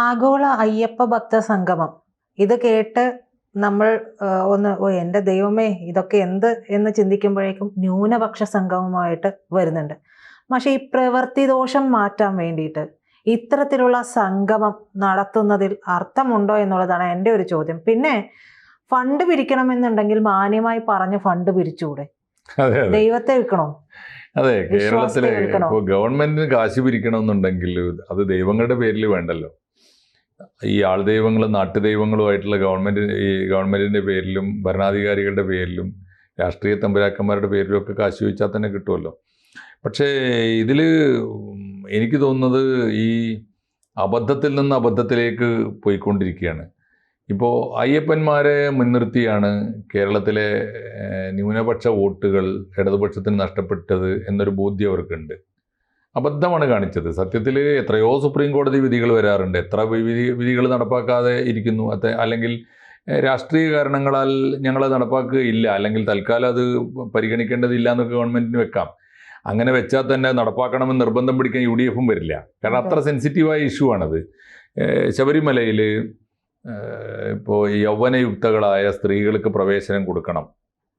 ആഗോള അയ്യപ്പ ഭക്ത സംഗമം. ഇത് കേട്ട് നമ്മൾ ഒന്ന് ഓ എന്റെ ദൈവമേ ഇതൊക്കെ എന്ത് എന്ന് ചിന്തിക്കുമ്പോഴേക്കും ന്യൂനപക്ഷ സംഗമമായിട്ട് വരുന്നുണ്ട്. പക്ഷെ ഈ പ്രവൃത്തി ദോഷം മാറ്റാൻ വേണ്ടിയിട്ട് ഇത്തരത്തിലുള്ള സംഗമം നടത്തുന്നതിൽ അർത്ഥമുണ്ടോ എന്നുള്ളതാണ് എന്റെ ഒരു ചോദ്യം. പിന്നെ ഫണ്ട് പിരിക്കണമെന്നുണ്ടെങ്കിൽ മാന്യമായി പറഞ്ഞ് ഫണ്ട് പിരിച്ചുകൂടെ? ദൈവത്തെ വിൽക്കണോ? അതെ കേരളത്തിലെ? ഇപ്പോൾ ഗവൺമെന്റിന് കാശ് പിരിക്കണമെന്നുണ്ടെങ്കിൽ അത് ദൈവങ്ങളുടെ പേരിൽ വേണ്ടല്ലോ. ഈ ആൾ ആൾദൈവങ്ങളും നാട്ടുദൈവങ്ങളുമായിട്ടുള്ള ഗവൺമെന്റ് ഈ ഗവൺമെന്റിന്റെ പേരിലും ഭരണാധികാരികളുടെ പേരിലും രാഷ്ട്രീയ തമ്പുരാക്കന്മാരുടെ പേരിലും ഒക്കെ കാശ് ചോദിച്ചാൽ തന്നെ കിട്ടുമല്ലോ. പക്ഷേ ഇതിൽ എനിക്ക് തോന്നുന്നത് ഈ അബദ്ധത്തിൽ നിന്ന് അബദ്ധത്തിലേക്ക് പോയിക്കൊണ്ടിരിക്കുകയാണ്. ഇപ്പോൾ അയ്യപ്പന്മാരെ മുൻനിർത്തിയാണ് കേരളത്തിലെ ന്യൂനപക്ഷ വോട്ടുകൾ ഇടതുപക്ഷത്തിന് നഷ്ടപ്പെട്ടത് എന്നൊരു ബോധ്യം അവർക്കുണ്ട്. അബദ്ധമാണ് കാണിച്ചത്. സത്യത്തിൽ എത്രയോ സുപ്രീം കോടതി വിധികൾ വരാറുണ്ട്. എത്ര വിധി വിധികൾ നടപ്പാക്കാതെ ഇരിക്കുന്നു. അത് അല്ലെങ്കിൽ രാഷ്ട്രീയ കാരണങ്ങളാൽ ഞങ്ങൾ നടപ്പാക്കുകയില്ല. അല്ലെങ്കിൽ തൽക്കാലം അത് പരിഗണിക്കേണ്ടതില്ല എന്നൊക്കെ ഗവൺമെന്റിന് വെക്കാം. അങ്ങനെ വെച്ചാൽ തന്നെ നടപ്പാക്കണമെന്ന് നിർബന്ധം പിടിക്കാൻ യു ഡി എഫും വരില്ല. കാരണം അത്ര സെൻസിറ്റീവായ ഇഷ്യൂ ആണത്. ശബരിമലയിൽ ഇപ്പോൾ യൗവനയുക്തകളായ സ്ത്രീകൾക്ക് പ്രവേശനം കൊടുക്കണം.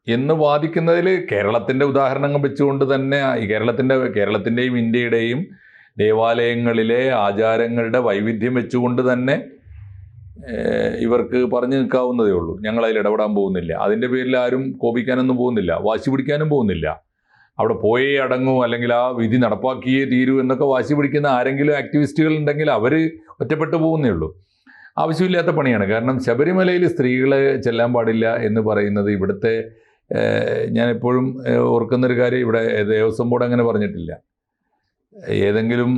എന്ന് വാദിക്കുന്നതിൽ കേരളത്തിന്റെ ഉദാഹരണങ്ങൾ വെച്ചുകൊണ്ട് തന്നെ കേരളത്തിന്റെ കേരളത്തിന്റെയും ഇന്ത്യയുടെയും ദേവാലയങ്ങളിലെ ആചാരങ്ങളുടെ വൈവിധ്യം വെച്ചുകൊണ്ട് തന്നെ ഇവർക്ക് പറഞ്ഞു നിൽക്കാവുന്നതേ ഉള്ളൂ. ഞങ്ങൾ അതിൽ ഇടപെടാൻ പോകുന്നില്ല. അതിന്റെ പേരിൽ ആരും കോപിക്കാനൊന്നും പോകുന്നില്ല. വാശി പിടിക്കാനും പോകുന്നില്ല. അവിടെ പോയേ അടങ്ങൂ അല്ലെങ്കിൽ ആ വിധി നടപ്പാക്കിയേ തീരൂ എന്നൊക്കെ വാശി പിടിക്കുന്ന ആരെങ്കിലും ആക്ടിവിസ്റ്റുകൾ ഉണ്ടെങ്കിൽ അവർ ഒറ്റപ്പെട്ടു പോകുന്നേ ഉള്ളൂ. ആവശ്യമില്ലാത്ത പണിയാണ്. കാരണം ശബരിമലയിൽ സ്ത്രീകളെ ചെല്ലാൻ പാടില്ല എന്ന് പറയുന്നത് ഇവിടുത്തെ ഏഹ്, ഓർക്കുന്നൊരു കാര്യം ഇവിടെ ദേവസ്വം ബോർഡ് അങ്ങനെ പറഞ്ഞിട്ടില്ല. ഏതെങ്കിലും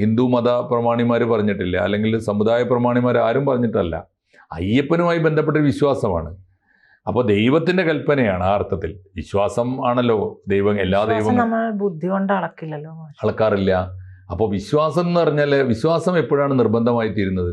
ഹിന്ദു മത പ്രമാണിമാർ പറഞ്ഞിട്ടില്ല. അല്ലെങ്കിൽ സമുദായ പ്രമാണിമാർ ആരും പറഞ്ഞിട്ടല്ല. അയ്യപ്പനുമായി ബന്ധപ്പെട്ട വിശ്വാസമാണ്. അപ്പോൾ ദൈവത്തിന്റെ കൽപ്പനയാണ് ആ അർത്ഥത്തിൽ. വിശ്വാസം ആണല്ലോ ദൈവം എല്ലാ ദൈവം നമ്മൾ ബുദ്ധി കൊണ്ട് അളക്കില്ലല്ലോ അളക്കാറില്ല. അപ്പോൾ വിശ്വാസം എന്ന് പറഞ്ഞാൽ വിശ്വാസം എപ്പോഴാണ് നിർബന്ധമായി തീരുന്നത്?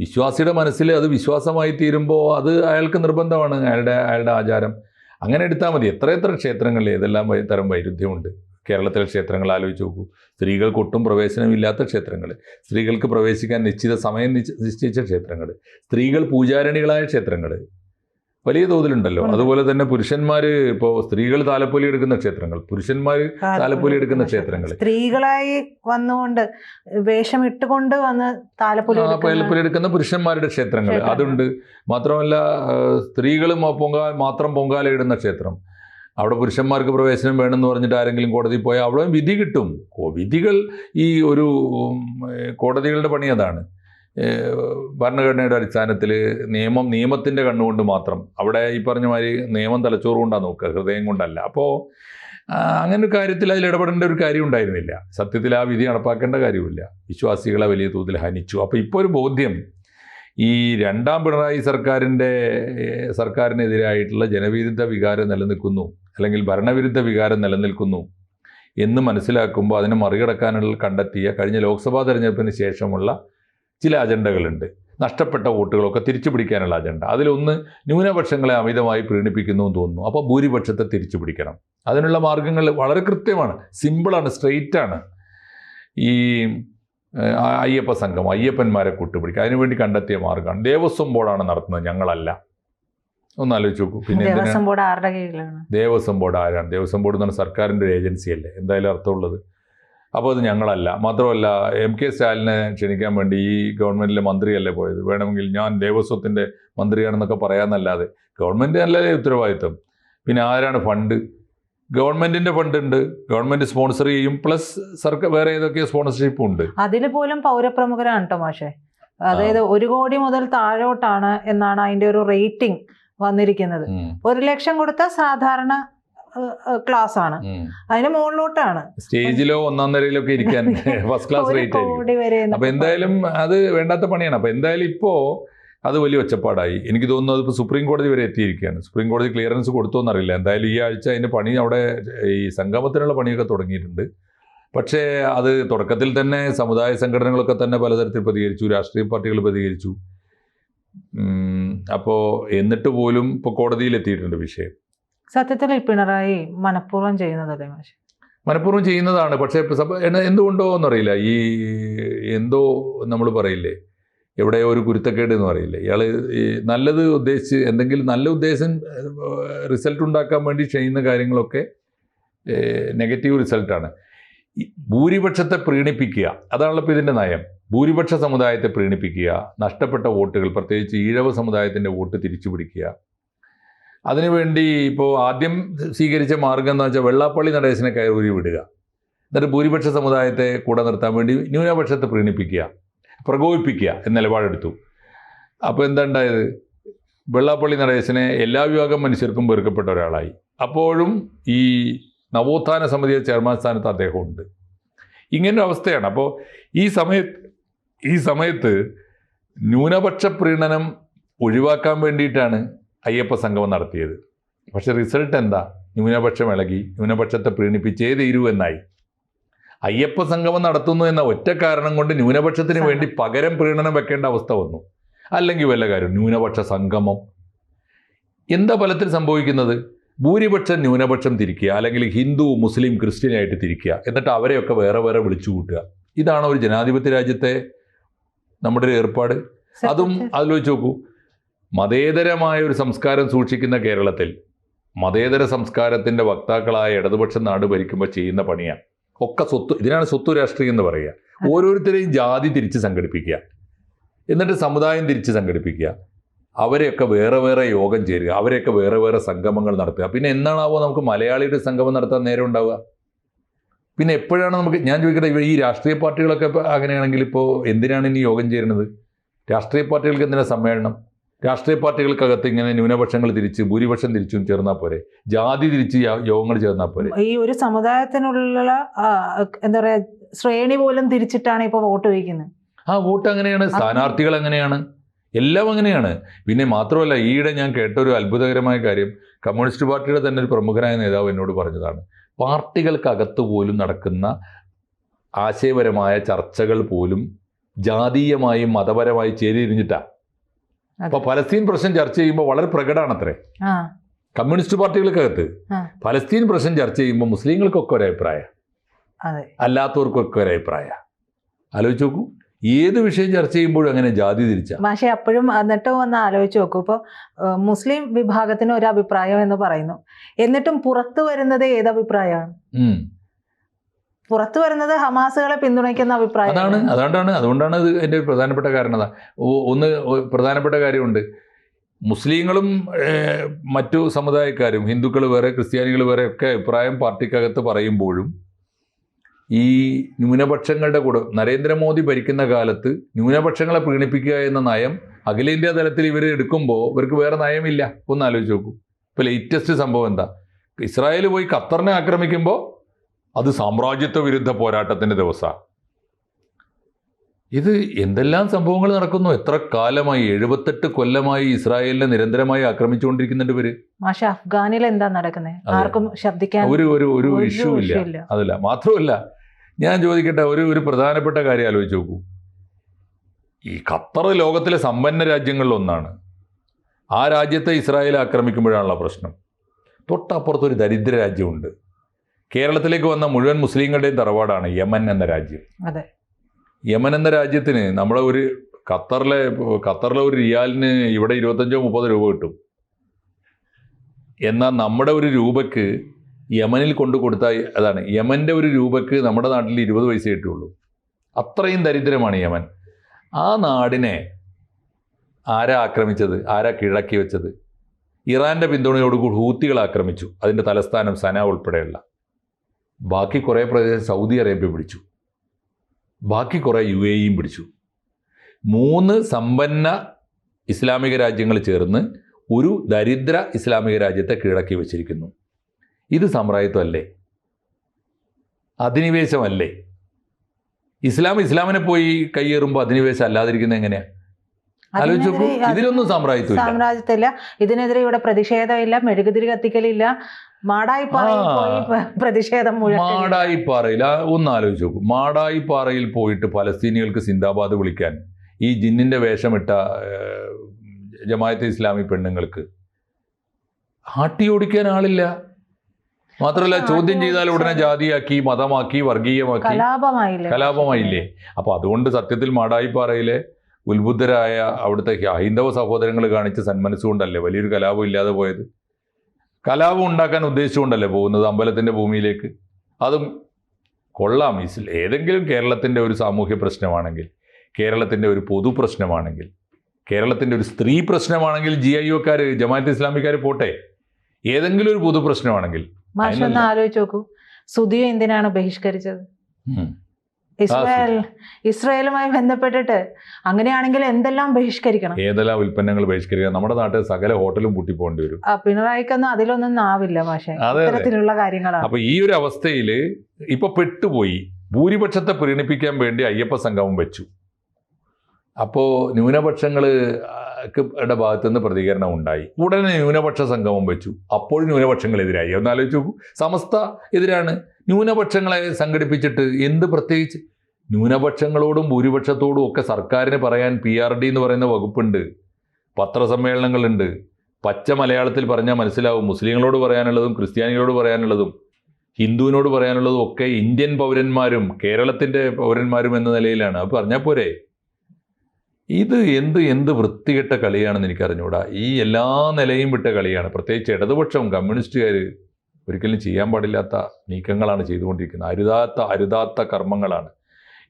വിശ്വാസിയുടെ മനസ്സിൽ അത് വിശ്വാസമായി തീരുമ്പോൾ അത് അയാൾക്ക് നിർബന്ധമാണ് അയാളുടെ അയാളുടെ ആചാരം. അങ്ങനെ എടുത്താൽ മതി. എത്ര എത്ര ക്ഷേത്രങ്ങളിൽ ഏതെല്ലാം തരം വൈരുദ്ധ്യമുണ്ട്? കേരളത്തിലെ ക്ഷേത്രങ്ങൾ ആലോചിച്ച് നോക്കൂ. സ്ത്രീകൾക്ക് ഒട്ടും പ്രവേശനമില്ലാത്ത ക്ഷേത്രങ്ങൾ. സ്ത്രീകൾക്ക് പ്രവേശിക്കാൻ നിശ്ചിത സമയം നിശ്ച- നിശ്ചയിച്ച ക്ഷേത്രങ്ങൾ. സ്ത്രീകൾ പൂജാരണികളായ ക്ഷേത്രങ്ങൾ. വലിയ തോതിലുണ്ടല്ലോ. അതുപോലെ തന്നെ പുരുഷന്മാര് ഇപ്പോ സ്ത്രീകൾ താലപ്പൊലി എടുക്കുന്ന ക്ഷേത്രങ്ങൾ പുരുഷന്മാർ താലപ്പൊലി എടുക്കുന്ന ക്ഷേത്രങ്ങൾ സ്ത്രീകളായി വന്നുകൊണ്ട് വേഷം ഇട്ടുകൊണ്ട് വന്ന് താലപ്പൊലി താലപ്പൊലി എടുക്കുന്ന പുരുഷന്മാരുടെ ക്ഷേത്രങ്ങൾ. അതുണ്ട്. മാത്രമല്ല സ്ത്രീകളും പൊങ്കാല മാത്രം പൊങ്കാല ഇടുന്ന ക്ഷേത്രം. അവിടെ പുരുഷന്മാർക്ക് പ്രവേശനം വേണമെന്ന് പറഞ്ഞിട്ട് ആരെങ്കിലും കോടതി പോയാൽ അവിടെ വിധി കിട്ടും. വിധികൾ ഈ ഒരു കോടതികളുടെ പണി അതാണ്. ഭരണഘടനയുടെ അടിസ്ഥാനത്തിൽ നിയമം നിയമത്തിന്റെ കണ്ണുകൊണ്ട് മാത്രം. അവിടെ ഈ പറഞ്ഞ മാതിരി നിയമം തലച്ചോറ് കൊണ്ടാണ് നോക്കുക ഹൃദയം കൊണ്ടല്ല. അപ്പോൾ അങ്ങനെ ഒരു കാര്യത്തിൽ അതിൽ ഇടപെടേണ്ട ഒരു കാര്യം ഉണ്ടായിരുന്നില്ല. സത്യത്തിൽ ആ വിധി നടപ്പാക്കേണ്ട കാര്യമില്ല വിശ്വാസികളെ വലിയ തോതിൽ ഹനിച്ചു. അപ്പോൾ ഇപ്പോൾ ഒരു ബോധ്യം ഈ രണ്ടാം പിണറായി സർക്കാരിന്റെ സർക്കാരിനെതിരായിട്ടുള്ള ജനവിരുദ്ധ വികാരം നിലനിൽക്കുന്നു അല്ലെങ്കിൽ ഭരണവിരുദ്ധ വികാരം നിലനിൽക്കുന്നു എന്ന് മനസ്സിലാക്കുമ്പോൾ അതിനെ മറികടക്കാനുള്ള കണ്ടെത്തിയ കഴിഞ്ഞ ലോക്സഭാ തെരഞ്ഞെടുപ്പിന് ശേഷമുള്ള ചില അജണ്ടകളുണ്ട്. നഷ്ടപ്പെട്ട വോട്ടുകളൊക്കെ തിരിച്ചു പിടിക്കാനുള്ള അജണ്ട. അതിലൊന്ന് ന്യൂനപക്ഷങ്ങളെ അമിതമായി പ്രീണിപ്പിക്കുന്നു എന്ന് തോന്നുന്നു. അപ്പോൾ ഭൂരിപക്ഷത്തെ തിരിച്ചു പിടിക്കണം. അതിനുള്ള മാർഗങ്ങൾ വളരെ കൃത്യമാണ്. സിമ്പിളാണ് സ്ട്രെയിറ്റാണ്. ഈ അയ്യപ്പ സംഘം അയ്യപ്പന്മാരെ കൂട്ടുപിടിക്കുക. അതിനുവേണ്ടി കണ്ടെത്തിയ മാർഗമാണ്. ദേവസ്വം ബോർഡാണ് നടത്തുന്നത്. ഞങ്ങളല്ല. ഒന്ന് ആലോചിച്ച് നോക്കൂ. പിന്നെ ദേവസ്വം ബോർഡ് ആരുടെ കീഴിലാണ്? ദേവസ്വം ബോർഡ് ആരാണ്? ദേവസ്വം ബോർഡ് എന്ന് പറഞ്ഞാൽ സർക്കാരിന്റെ ഒരു ഏജൻസി അല്ലേ എന്തായാലും അർത്ഥമുള്ളത്? അപ്പോൾ അത് ഞങ്ങളല്ല. മാത്രമല്ല എം കെ സ്റ്റാലിനെ ക്ഷണിക്കാൻ വേണ്ടി ഈ ഗവൺമെന്റിലെ മന്ത്രിയല്ലേ പോയത്? വേണമെങ്കിൽ ഞാൻ ദേവസ്വത്തിന്റെ മന്ത്രിയാണെന്നൊക്കെ പറയാമെന്നല്ലാതെ. ഗവൺമെന്റ് അല്ലല്ലേ ഉത്തരവാദിത്വം. പിന്നെ ആരാണ് ഫണ്ട്? ഗവൺമെന്റിന്റെ ഫണ്ട് ഉണ്ട് ഗവൺമെന്റ് സ്പോൺസർ ചെയ്യും. പ്ലസ് സർക്കാർ വേറെ ഏതൊക്കെ സ്പോൺസർഷിപ്പ് ഉണ്ട്. അതിൽ പോലും പൗരപ്രമുഖരാണ് കേട്ടോ മാഷെ. അതായത് ഒരു കോടി മുതൽ താഴോട്ടാണ് എന്നാണ് അതിന്റെ ഒരു റേറ്റിംഗ് വന്നിരിക്കുന്നത്. ഒരു ലക്ഷം കൊടുത്ത സാധാരണ ക്ലാസ് ആണ്. അതിന് മുകളിലോട്ടാണ് സ്റ്റേജിലോ ഒന്നാം നിരയിലൊക്കെ ഇരിക്കാൻ ഫസ്റ്റ് ക്ലാസ് റേറ്റ് ആയിരിക്കും. കോടി അപ്പോൾ എന്തായാലും അത് വേണ്ടാത്ത പണിയാണ്. അപ്പൊ എന്തായാലും ഇപ്പോ അത് വലിയ ഒച്ചപ്പാടായി. എനിക്ക് തോന്നുന്നത് ഇപ്പോൾ സുപ്രീം കോടതി വരെ എത്തിയിരിക്കുകയാണ്. സുപ്രീം കോടതി ക്ലിയറൻസ് കൊടുത്തോന്നറിയില്ല എന്തായാലും ഈ ആഴ്ച അതിന്റെ പണി അവിടെ ഈ സംഗമത്തിനുള്ള പണിയൊക്കെ തുടങ്ങിയിട്ടുണ്ട്. പക്ഷേ അത് തുടക്കത്തിൽ തന്നെ സമുദായ സംഘടനകളൊക്കെ തന്നെ പലതരത്തിൽ പ്രതികരിച്ചു രാഷ്ട്രീയ പാർട്ടികൾ പ്രതികരിച്ചു. അപ്പോൾ എന്നിട്ട് പോലും ഇപ്പോൾ കോടതിയിൽ എത്തിയിട്ടുണ്ട് വിഷയം. സത്യത്തിൽ പിണറായി മനഃപൂർവം ചെയ്യുന്നതല്ലേ മാഷെ. മനഃപൂർവം ചെയ്യുന്നതാണ്. പക്ഷേ എന്തുകൊണ്ടോ എന്നറിയില്ല ഈ എന്തോ നമ്മൾ പറയില്ലേ? എവിടെ ഒരു കുരുത്തക്കേട് എന്ന് പറയില്ലേ? ഇയാൾ ഈ നല്ലത് ഉദ്ദേശിച്ച് എന്തെങ്കിലും നല്ല ഉദ്ദേശം റിസൾട്ട് ഉണ്ടാക്കാൻ വേണ്ടി ചെയ്യുന്ന കാര്യങ്ങളൊക്കെ നെഗറ്റീവ് റിസൾട്ടാണ്. ഭൂരിപക്ഷത്തെ പ്രീണിപ്പിക്കുക അതാണല്ലോ ഇപ്പോൾ ഇതിന്റെ നയം. ഭൂരിപക്ഷ സമുദായത്തെ പ്രീണിപ്പിക്കുക നഷ്ടപ്പെട്ട വോട്ടുകൾ പ്രത്യേകിച്ച് ഈഴവ സമുദായത്തിന്റെ വോട്ട് തിരിച്ചു പിടിക്കുക അതിനുവേണ്ടി ഇപ്പോൾ ആദ്യം സ്വീകരിച്ച മാർഗം എന്ന് വെച്ചാൽ വെള്ളാപ്പള്ളി നടേശനെ കയറൂരി വിടുക. എന്നിട്ട് ഭൂരിപക്ഷ സമുദായത്തെ കൂടെ നിർത്താൻ വേണ്ടി ന്യൂനപക്ഷത്തെ പ്രീണിപ്പിക്കുക പ്രകോപിപ്പിക്കുക എന്ന നിലപാടെടുത്തു. അപ്പോൾ എന്താണ്ടായത് വെള്ളാപ്പള്ളി നടേശനെ എല്ലാ വിഭാഗം മനുഷ്യർക്കും വെറുക്കപ്പെട്ട ഒരാളായി. അപ്പോഴും ഈ നവോത്ഥാന സമിതിയുടെ ചെയർമാൻ സ്ഥാനത്ത് അദ്ദേഹമുണ്ട്. ഇങ്ങനൊരു അവസ്ഥയാണ്. അപ്പോൾ ഈ സമയത്ത് ഈ സമയത്ത് ന്യൂനപക്ഷ പ്രീണനം ഒഴിവാക്കാൻ വേണ്ടിയിട്ടാണ് അയ്യപ്പ സംഗമം നടത്തിയത്. പക്ഷെ റിസൾട്ട് എന്താ? ന്യൂനപക്ഷം ഇളകി ന്യൂനപക്ഷത്തെ പ്രീണിപ്പിച്ചേ തീരൂ എന്നായി. അയ്യപ്പ സംഗമം നടത്തുന്നു എന്ന ഒറ്റ കാരണം കൊണ്ട് ന്യൂനപക്ഷത്തിന് വേണ്ടി പകരം പ്രീണനം വെക്കേണ്ട അവസ്ഥ വന്നു. അല്ലെങ്കിൽ വല്ല കാര്യം ന്യൂനപക്ഷ സംഗമം. എന്താ ഫലത്തിൽ സംഭവിക്കുന്നത്? ഭൂരിപക്ഷം ന്യൂനപക്ഷം തിരിക്കുക അല്ലെങ്കിൽ ഹിന്ദു മുസ്ലിം ക്രിസ്ത്യൻ ആയിട്ട് തിരിക്കുക എന്നിട്ട് അവരെയൊക്കെ വേറെ വേറെ വിളിച്ചു കൂട്ടുക. ഇതാണ് ഒരു ജനാധിപത്യ രാജ്യത്തെ നമ്മുടെ ഒരു ഏർപ്പാട്? അതും ആലോചിച്ച് നോക്കൂ. മതേതരമായ ഒരു സംസ്കാരം സൂക്ഷിക്കുന്ന കേരളത്തിൽ മതേതര സംസ്കാരത്തിന്റെ വക്താക്കളായ ഇടതുപക്ഷം നാട് ഭരിക്കുമ്പോൾ ചെയ്യുന്ന പണിയാണ്. ഒക്കെ സ്വത്ത് ഇതിനാണ് സ്വത്ത് രാഷ്ട്രീയം എന്ന് പറയുക. ഓരോരുത്തരെയും ജാതി തിരിച്ച് സംഘടിപ്പിക്കുക. എന്നിട്ട് സമുദായം തിരിച്ച് സംഘടിപ്പിക്കുക. അവരെയൊക്കെ വേറെ വേറെ യോഗം ചേരുക. അവരെയൊക്കെ വേറെ വേറെ സംഗമങ്ങൾ നടത്തുക. പിന്നെ എന്നാണാവോ നമുക്ക് മലയാളിയുടെ സംഗമം നടത്താൻ നേരം ഉണ്ടാവുക. പിന്നെ എപ്പോഴാണ് നമുക്ക് ഞാൻ ചോദിക്കട്ടെ ഈ രാഷ്ട്രീയ പാർട്ടികളൊക്കെ അങ്ങനെയാണെങ്കിൽ ഇപ്പോൾ എന്തിനാണ് ഇനി യോഗം ചേരുന്നത്? രാഷ്ട്രീയ പാർട്ടികൾക്ക് എന്തിനാണ് സമ്മേളനം? രാഷ്ട്രീയ പാർട്ടികൾക്കകത്ത് ഇങ്ങനെ ന്യൂനപക്ഷങ്ങൾ തിരിച്ച് ഭൂരിപക്ഷം തിരിച്ചും ചേർന്നാൽ പോരെ? ജാതി തിരിച്ച് യോഗങ്ങൾ ചേർന്നാൽ പോരെ? ഈ ഒരു സമുദായത്തിനുള്ള എന്താ പറയാ ശ്രേണി പോലും തിരിച്ചിട്ടാണ് ഇപ്പൊ വോട്ട് വയ്ക്കുന്നത് ആ വോട്ട് അങ്ങനെയാണ്. സ്ഥാനാർത്ഥികൾ അങ്ങനെയാണ്. എല്ലാം അങ്ങനെയാണ്. പിന്നെ മാത്രമല്ല ഈയിടെ ഞാൻ കേട്ട ഒരു അത്ഭുതകരമായ കാര്യം. കമ്മ്യൂണിസ്റ്റ് പാർട്ടിയുടെ തന്നെ ഒരു പ്രമുഖനായ നേതാവ് എന്നോട് പറഞ്ഞതാണ്. പാർട്ടികൾക്കകത്ത് പോലും നടക്കുന്ന ആശയപരമായ ചർച്ചകൾ പോലും ജാതീയമായും മതപരമായി ചേരിതിരിഞ്ഞിട്ടാണ് അപ്പോൾ പലസ്തീൻ പ്രശ്നം ചർച്ച ചെയ്യുമ്പോൾ വളരെ പ്രകടമാണത്രേ. ആ. കമ്മ്യൂണിസ്റ്റ് പാർട്ടികൾക്കകത്ത്. പലസ്തീൻ പ്രശ്നം ചർച്ച ചെയ്യുമ്പോൾ മുസ്ലിങ്ങൾക്കൊക്കെ ഒരു അഭിപ്രായം അതെ. അല്ലാത്തവർക്കൊക്കെ ഒരു അഭിപ്രായം ആലോചിച്ച് നോക്കൂ. ഏത് വിഷയം ചർച്ച ചെയ്യുമ്പോഴും അങ്ങനെ ജാതി തിരിച്ച. പക്ഷെ അപ്പോഴും എന്നിട്ട് വന്ന് ആലോചിച്ച് നോക്കൂ. ഇപ്പോൾ മുസ്ലിം വിഭാഗത്തിന് ഒരു അഭിപ്രായം എന്ന് പറയുന്നു. എന്നിട്ടും പുറത്തു വരുന്നത് ഏതഭിപ്രായമാണ്. പുറത്തു വരുന്നത് ഹമാസുകളെ പിന്തുണയ്ക്കുന്ന അഭിപ്രായം. അതാണ് അതുകൊണ്ടാണ് അതുകൊണ്ടാണ് ഇത് എന്റെ പ്രധാനപ്പെട്ട കാരണം. ഒന്ന് പ്രധാനപ്പെട്ട കാര്യമുണ്ട്. മുസ്ലിങ്ങളും മറ്റു സമുദായക്കാരും ഹിന്ദുക്കൾ വേറെ ക്രിസ്ത്യാനികൾ വേറെ ഒക്കെ അഭിപ്രായം പാർട്ടിക്കകത്ത് പറയുമ്പോഴും ഈ ന്യൂനപക്ഷങ്ങളുടെ കൂടെ നരേന്ദ്രമോദി ഭരിക്കുന്ന കാലത്ത് ന്യൂനപക്ഷങ്ങളെ പ്രീണിപ്പിക്കുക എന്ന നയം അഖിലേന്ത്യാ തലത്തിൽ ഇവർ എടുക്കുമ്പോൾ ഇവർക്ക് വേറെ നയമില്ല. ഒന്ന് ആലോചിച്ച് നോക്കൂ. ഇപ്പോൾ ലേറ്റസ്റ്റ് സംഭവം എന്താ? ഇസ്രായേൽ പോയി ഖത്തറിനെ ആക്രമിക്കുമ്പോൾ അത് സാമ്രാജ്യത്വ വിരുദ്ധ പോരാട്ടത്തിന്റെ ദിവസമാണ് ഇത് എന്തെല്ലാം സംഭവങ്ങൾ നടക്കുന്നു? എത്ര കാലമായി എഴുപത്തെട്ട് കൊല്ലമായി ഇസ്രായേലിനെ നിരന്തരമായി ആക്രമിച്ചുകൊണ്ടിരിക്കുന്നുണ്ട് ഇവർ? പക്ഷെ അഫ്ഗാനിൽ എന്താ നടക്കുന്നത് ആർക്കും ശബ്ദിക്കാൻ ഒരു ഒരു ഒരു ഒരു ഇഷ്യൂ ഇല്ല. അതല്ല മാത്രമല്ല ഞാൻ ചോദിക്കട്ടെ ഒരു ഒരു പ്രധാനപ്പെട്ട കാര്യം ആലോചിച്ച് നോക്കൂ. ഈ ഖത്തർ ലോകത്തിലെ സമ്പന്ന രാജ്യങ്ങളിൽ ഒന്നാണ്. ആ രാജ്യത്തെ ഇസ്രായേൽ ആക്രമിക്കുമ്പോഴാണുള്ള പ്രശ്നം. തൊട്ടപ്പുറത്തൊരു ദരിദ്ര രാജ്യമുണ്ട്. കേരളത്തിലേക്ക് വന്ന മുഴുവൻ മുസ്ലിങ്ങളുടെയും തറവാടാണ് യമൻ എന്ന രാജ്യം. അതെ. യമൻ എന്ന രാജ്യത്തിന് നമ്മളെ ഒരു ഖത്തറിലെ ഖത്തറിലെ ഒരു റിയാലിന് ഇവിടെ ഇരുപത്തഞ്ചോ മുപ്പതോ രൂപ കിട്ടും. എന്നാൽ നമ്മുടെ ഒരു രൂപയ്ക്ക് യമനിൽ കൊണ്ടു കൊടുത്താൽ അതാണ് യമന്റെ ഒരു രൂപയ്ക്ക് നമ്മുടെ നാട്ടിൽ ഇരുപത് പൈസ കിട്ടുള്ളൂ. അത്രയും ദരിദ്രമാണ് യമൻ. ആ നാടിനെ ആരാ ആക്രമിച്ചത്? ആരാ കീഴടക്കി വെച്ചത് ഇറാന്റെ പിന്തുണയോടുകൂടി ഹൂത്തികൾ ആക്രമിച്ചു. അതിന്റെ തലസ്ഥാനം സന ഉൾപ്പെടെയുള്ള. ബാക്കി കുറേ പ്രദേശം സൗദി അറേബ്യ പിടിച്ചു. ബാക്കി കുറേ യു എയും പിടിച്ചു. മൂന്ന് സമ്പന്ന ഇസ്ലാമിക രാജ്യങ്ങൾ ചേർന്ന് ഒരു ദരിദ്ര ഇസ്ലാമിക രാജ്യത്തെ കീഴടക്കി വച്ചിരിക്കുന്നു. ഇത് സാമ്രാജ്യത്വമല്ലേ? അധിനിവേശമല്ലേ? ഇസ്ലാം ഇസ്ലാമിനെ പോയി കയ്യേറുമ്പോൾ അധിനിവേശം അല്ലാതിരിക്കുന്നത് എങ്ങനെയാണ് ആലോചിച്ച് നോക്കൂ. അതിനെതിരെ- സാമ്രാജ്യത്വമില്ല. സാമ്രാജ്യത്തില്ല. ഇതിനെതിരെ ഇവിടെ പ്രതിഷേധമില്ല. മെഴുകുതിരി കത്തിക്കലില്ല. മാടായിപ്പാറയിൽ. പോയി പ്രതിഷേധം. മാടായിപ്പാറയിൽ നോക്കും മാടായിപ്പാറയിൽ പോയിട്ട് പലസ്തീനികൾക്ക് സിന്ദാബാദ് വിളിക്കാൻ ഈ ജിന്നിന്റെ വേഷമിട്ട ജമായത്തെ ഇസ്ലാമി പെണ്ണുങ്ങൾക്ക്. ആട്ടി ഓടിക്കാൻ ആളില്ല മാത്രമല്ല ചോദ്യം ചെയ്താൽ ഉടനെ ജാതിയാക്കി മതമാക്കി വർഗീയമാക്കി. കലാപമായില്ലേ? കലാപമായില്ലേ? അപ്പൊ അതുകൊണ്ട് സത്യത്തിൽ മാടായിപ്പാറയിലെ ഉത്ബുദ്ധരായ അവിടുത്തെ ഹൈന്ദവ സഹോദരങ്ങൾ കാണിച്ച സന്മനസ്സുകൊണ്ടല്ലേ വലിയൊരു കലാപം ഇല്ലാതെ പോയത്? കലാപം ഉണ്ടാക്കാൻ ഉദ്ദേശിച്ചുകൊണ്ടല്ലേ പോകുന്നത് അമ്പലത്തിന്റെ ഭൂമിയിലേക്ക്? അതും കൊള്ളാം. ഇസ്ല ഏതെങ്കിലും കേരളത്തിന്റെ ഒരു സാമൂഹ്യ പ്രശ്നമാണെങ്കിൽ കേരളത്തിന്റെ ഒരു പൊതു പ്രശ്നമാണെങ്കിൽ കേരളത്തിന്റെ ഒരു സ്ത്രീ പ്രശ്നമാണെങ്കിൽ ജി ഐ ഒക്കാർ ജമാഅത്ത് ഇസ്ലാമിക്കാർ പോട്ടെ. ഏതെങ്കിലും ഒരു പൊതു പ്രശ്നമാണെങ്കിൽ. ആലോചിച്ച് നോക്കൂ. സുധിയോ എന്തിനാണ് ബഹിഷ്കരിച്ചത്. ഇസ്രായേൽ ഇസ്രായേലുമായി ബന്ധപ്പെട്ടിട്ട് അങ്ങനെയാണെങ്കിൽ എന്തെല്ലാം ബഹിഷ്കരിക്കണം? ഏതെല്ലാം ഉൽപ്പന്നങ്ങൾ ബഹിഷ്കരിക്കണം? നമ്മുടെ നാട്ടിൽ സകല ഹോട്ടലും പൂട്ടി പോകേണ്ടി വരും പിണറായിക്കൊന്നും അതിലൊന്നും ആവില്ല പക്ഷേ. ഇത്തരത്തിലുള്ള കാര്യങ്ങളാണ് അപ്പൊ ഈ ഒരു അവസ്ഥയിൽ ഇപ്പൊ പെട്ടുപോയി. ഭൂരിപക്ഷത്തെ പ്രീണിപ്പിക്കാൻ വേണ്ടി അയ്യപ്പ സംഗമം വെച്ചു. അപ്പോൾ ന്യൂനപക്ഷങ്ങൾ ഭാഗത്തു നിന്ന് പ്രതികരണം ഉണ്ടായി. ഉടനെ ന്യൂനപക്ഷ സംഗമം വെച്ചു. അപ്പോൾ ന്യൂനപക്ഷങ്ങളെതിരായി. ഒന്ന് ഒന്നാലോചിച്ച് നോക്കൂ. സമസ്ത എതിരാണ്. ന്യൂനപക്ഷങ്ങളെ സംഘടിപ്പിച്ചിട്ട് എന്ത് പ്രത്യേകിച്ച്? ന്യൂനപക്ഷങ്ങളോടും ഭൂരിപക്ഷത്തോടും ഒക്കെ സർക്കാരിന് പറയാൻ പി ആർ ഡി എന്ന് പറയുന്ന വകുപ്പുണ്ട്. പത്രസമ്മേളനങ്ങളുണ്ട്. പച്ച മലയാളത്തിൽ പറഞ്ഞാൽ മനസ്സിലാവും. മുസ്ലിങ്ങളോട് പറയാനുള്ളതും ക്രിസ്ത്യാനികളോട് പറയാനുള്ളതും ഹിന്ദുവിനോട് പറയാനുള്ളതും ഒക്കെ ഇന്ത്യൻ പൗരന്മാരും കേരളത്തിന്റെ പൗരന്മാരും എന്ന നിലയിലാണ്. അത് പറഞ്ഞാൽ പോരെ. ഇത് എന്ത് എന്ത് വൃത്തികെട്ട കളിയാണെന്ന് എനിക്ക് അറിഞ്ഞുകൂടാ ഈ എല്ലാ നിലയും വിട്ട കളിയാണ്. പ്രത്യേകിച്ച് ഇടതുപക്ഷം കമ്മ്യൂണിസ്റ്റുകാർ ഒരിക്കലും ചെയ്യാൻ പാടില്ലാത്ത നീക്കങ്ങളാണ് ചെയ്തുകൊണ്ടിരിക്കുന്നത്. അരുതാത്ത അരുതാത്ത കർമ്മങ്ങളാണ്.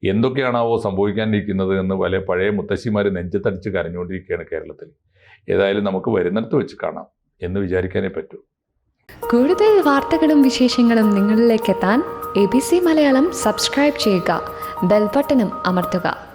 എന്തൊക്കെയാണാവോ സംഭവിക്കാനിരിക്കുന്നത് എന്ന് പല പഴയ മുത്തശ്ശിമാർ നെഞ്ചത്തടിച്ച് കരഞ്ഞുകൊണ്ടിരിക്കുകയാണ് കേരളത്തിൽ. ഏതായാലും നമുക്ക് വരുന്നിടത്ത് വെച്ച് കാണാം എന്ന് വിചാരിക്കാനേ പറ്റൂ. കൂടുതൽ വാർത്തകളും വിശേഷങ്ങളും നിങ്ങളിലേക്ക് എത്താൻ A B C Malayalam subscribe ചെയ്യുക. ബെൽബട്ടനും അമർത്തുക.